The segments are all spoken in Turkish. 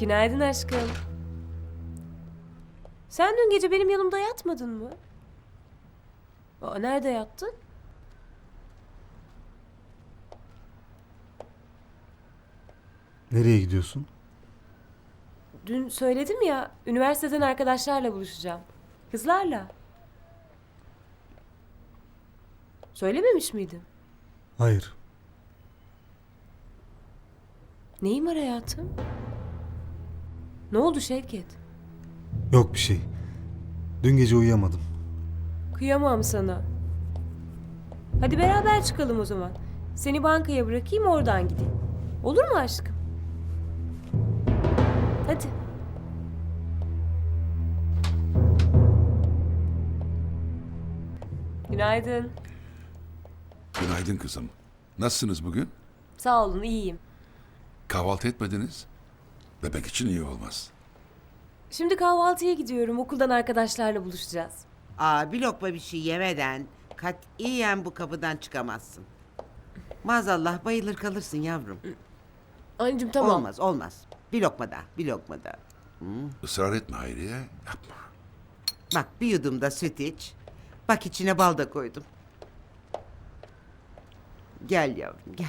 Günaydın aşkım. Sen dün gece benim yanımda yatmadın mı? Aa, nerede yattın? Nereye gidiyorsun? Dün söyledim ya, üniversiteden arkadaşlarla buluşacağım. Kızlarla. Söylememiş miydim? Hayır. Neyim var hayatım? Ne oldu Şevket? Yok bir şey. Dün gece uyuyamadım. Kıyamam sana. Hadi beraber çıkalım o zaman. Seni bankaya bırakayım oradan gideyim. Olur mu aşkım? Hadi. Günaydın. Günaydın kızım. Nasılsınız bugün? Sağ olun iyiyim. Kahvaltı etmediniz. Bebek için iyi olmaz. Şimdi kahvaltıya gidiyorum. Okuldan arkadaşlarla buluşacağız. Aa bir lokma bir şey yemeden katiyen bu kapıdan çıkamazsın. Maazallah bayılır kalırsın yavrum. Anneciğim tamam. Olmaz olmaz. Bir lokma daha bir lokma daha. Israr etme Hayriye. Yapma. Bak bir yudum da süt iç. Bak içine bal da koydum. Gel yavrum gel.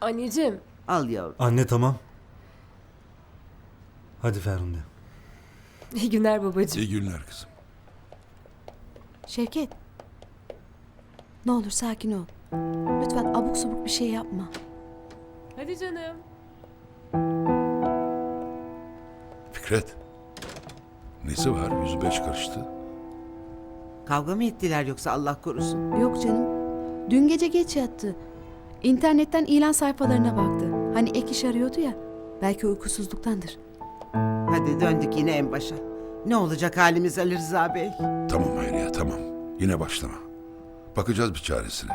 Anneciğim. Al yavrum. Anne tamam. Hadi Ferhunde. İyi günler babacığım. İyi günler kızım. Şevket. Ne olur sakin ol. Lütfen abuk subuk bir şey yapma. Hadi canım. Fikret. Nesi var? Yüzü beş karıştı. Kavga mı ettiler yoksa Allah korusun. Yok canım. Dün gece geç yattı. İnternetten ilan sayfalarına baktı. Hani ek iş arıyordu ya. Belki uykusuzluktandır. Hadi döndük yine en başa. Ne olacak halimiz Ali Rıza Bey? Tamam Hayriye tamam. Yine başlama. Bakacağız bir çaresine.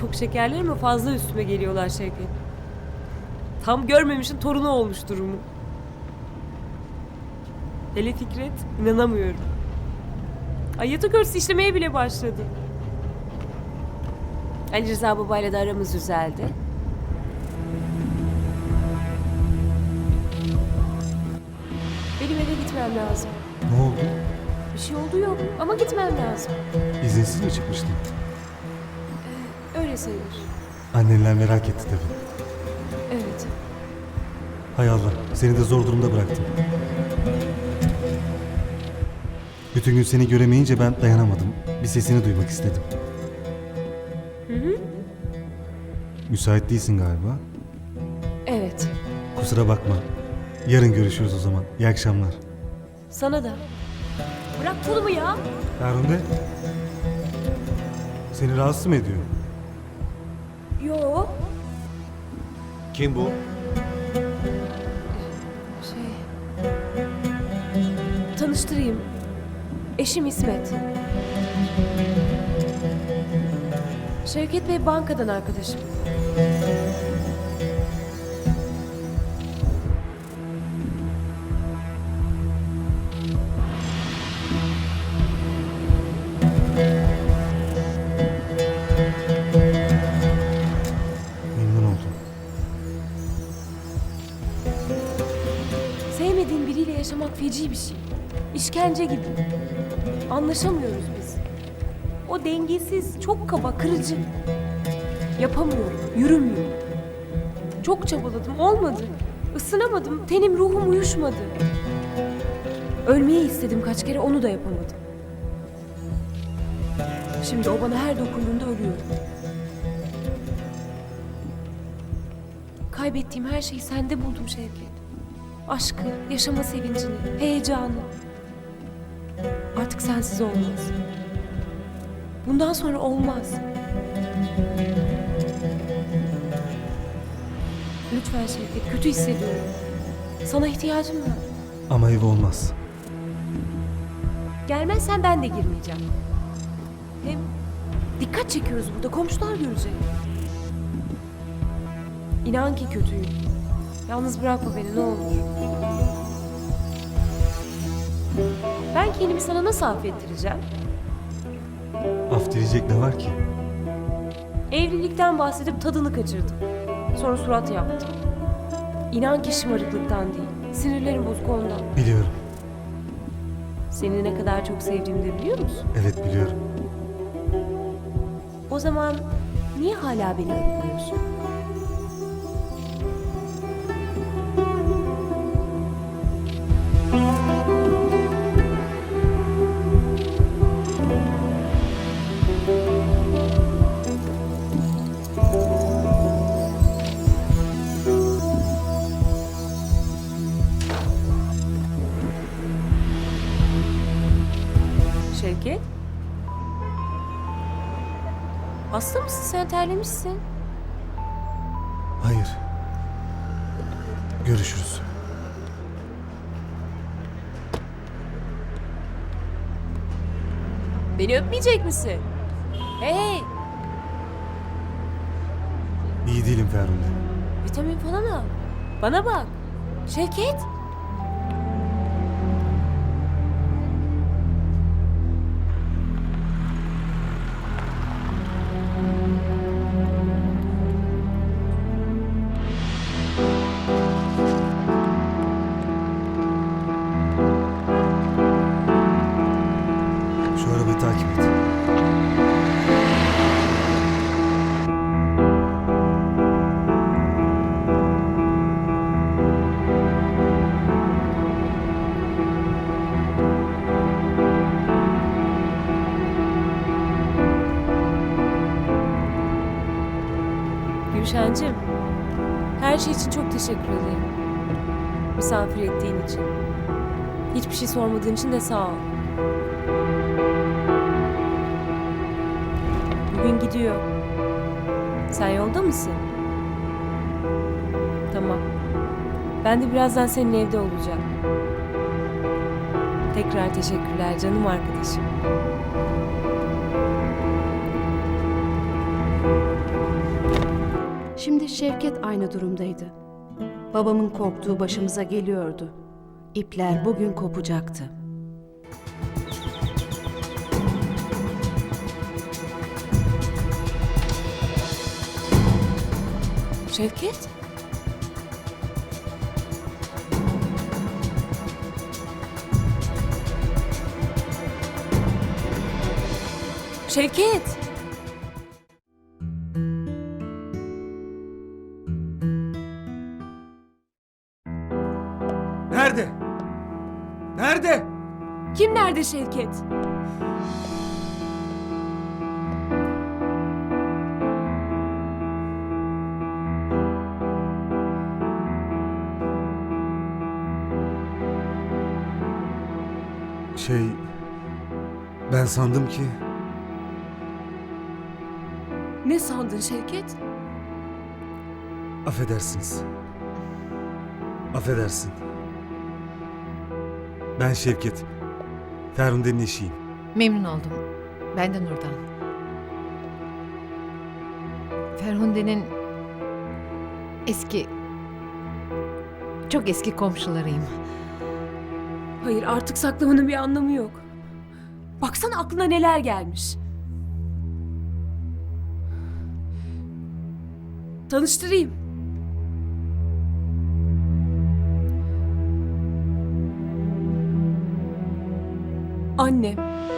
Çok şekerler ama fazla üstüme geliyorlar Şevket. Tam görmemişin torunu olmuş durumu. Hele Fikret, inanamıyorum. Ay yatak örtüsü işlemeye bile başladı. Ali Rıza babayla da aramız düzeldi. Benim eve gitmem lazım. Ne oldu? Bir şey oldu yok ama gitmem lazım. İzinsiz mi çıkmıştın? Sayılır. Annenler merak etti tabii. Evet. Hay Allah seni de zor durumda bıraktım. Bütün gün seni göremeyince ben dayanamadım. Bir sesini duymak istedim. Müsait değilsin galiba. Evet. Kusura bakma. Yarın görüşürüz o zaman. İyi akşamlar. Sana da. Bırak kolumu ya. Ferhunde. Seni rahatsız mı ediyor? Yo. Kim bu? Şey... Tanıştırayım. Eşim İsmet. Şevket Bey bankadan arkadaşım. Feci bir şey. İşkence gibi. Anlaşamıyoruz biz. O dengesiz, çok kaba, kırıcı. Yapamıyorum, yürümüyor. Çok çabaladım, olmadı. Isınamadım, tenim ruhum uyuşmadı. Ölmeyi istedim kaç kere, onu da yapamadım. Şimdi o bana her dokunduğunda ölüyorum. Kaybettiğim her şeyi sende buldum Şevket. Aşkı, yaşama sevincini, heyecanı. Artık sensiz olmaz. Bundan sonra olmaz. Lütfen Şevket, kötü hissediyorum. Sana ihtiyacım var. Ama ev olmaz. Gelmezsen ben de girmeyeceğim. Hem dikkat çekiyoruz burada. Komşular görecek. İnan ki kötüyüm. Yalnız bırakma beni ne olur. Ben kendimi sana nasıl affettireceğim? Af dileyecek ne var ki? Evlilikten bahsedip tadını kaçırdım. Sonra surat yaptım. İnan ki şımarıklıktan değil. Sinirlerim bozuk ondan. Biliyorum. Seni ne kadar çok sevdiğimi de biliyor musun? Evet biliyorum. O zaman niye hala beni arıyorsun? Hasta mısın sen terlemişsin? Hayır. Görüşürüz. Beni öpmeyecek misin? Hey! İyi değilim Ferhunde. Vitamin falan al. Bana bak. Şevket. Gülşen'cim. Her şey için çok teşekkür ederim. Misafir ettiğin için. Hiçbir şey sormadığın için de sağ ol. Bugün gidiyor. Sen yolda mısın? Tamam. Ben de birazdan senin evde olacağım. Tekrar teşekkürler canım arkadaşım. Şimdi Şevket aynı durumdaydı. Babamın korktuğu başımıza geliyordu. İpler bugün kopacaktı. Şevket? Şevket! Kim nerede Şevket? Şey... Ben sandım ki... Ne sandın Şevket? Affedersiniz. Affedersin. Ben Şevket. Ferhunde'nin eşiyim. Memnun oldum. Ben de Nurdan. Ferhunde'nin eski, çok eski komşularıyım. Hayır artık saklamanın bir anlamı yok. Baksana aklına neler gelmiş. Tanıştırayım. Annem.